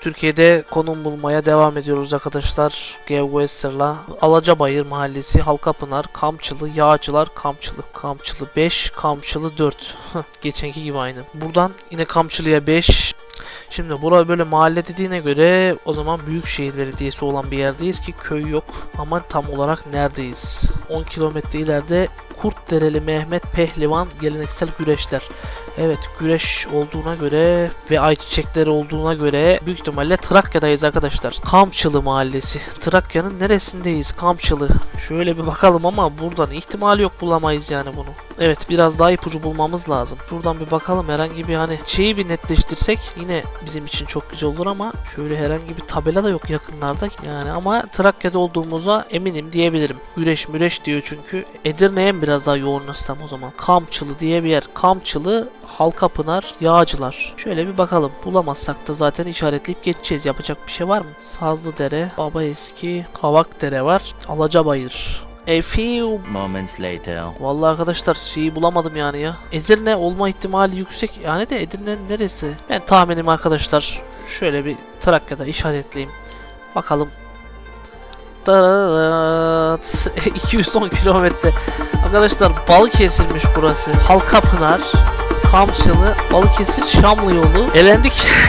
Türkiye'de konum bulmaya devam ediyoruz arkadaşlar. GeoGuessr'la. Alacabayır Mahallesi, Halkapınar, Kamçılı, Yağcılar, Kamçılı. Kamçılı 5, Kamçılı 4. Geçenki gibi aynı. Buradan yine Kamçılı'ya 5. Şimdi bura böyle mahalle dediğine göre o zaman Büyükşehir Belediyesi olan bir yerdeyiz ki köy yok. Ama tam olarak neredeyiz? 10 kilometre ileride Kurtdereli Mehmet Pehlivan geleneksel güreşler. Evet güreş olduğuna göre ve ayçiçekleri olduğuna göre büyük ihtimalle Trakya'dayız arkadaşlar. Kamçılı mahallesi. Trakya'nın neresindeyiz? Kamçılı. Şöyle bir bakalım ama buradan ihtimal yok bulamayız yani bunu. Evet biraz daha ipucu bulmamız lazım. Şuradan bir bakalım herhangi bir hani şeyi bir netleştirsek yine bizim için çok güzel olur ama şöyle herhangi bir tabela da yok yakınlarda. Yani ama Trakya'da olduğumuza eminim diyebilirim. Güreş müreş diyor çünkü. Edirne'ye mi biraz daha yoğunlaşsam o zaman? Kamçılı diye bir yer. Kamçılı, Halkapınar, Yağcılar. Şöyle bir bakalım. Bulamazsak da zaten işaretleyip geçeceğiz. Yapacak bir şey var mı? Sazlıdere, Baba Eski, Kavakdere var. Alacabayır. A few Moments later. Vallahi arkadaşlar şeyi bulamadım yani ya. Edirne olma ihtimali yüksek. Yani de Edirne'nin neresi? Ben tahminim arkadaşlar şöyle bir Trakya'da işaretleyeyim. Bakalım. Dıt. 210 kilometre. Arkadaşlar Balıkesir'miş burası. Halkapınar, Kamçılı, Balıkesir, Şamlı yolu. Elendik.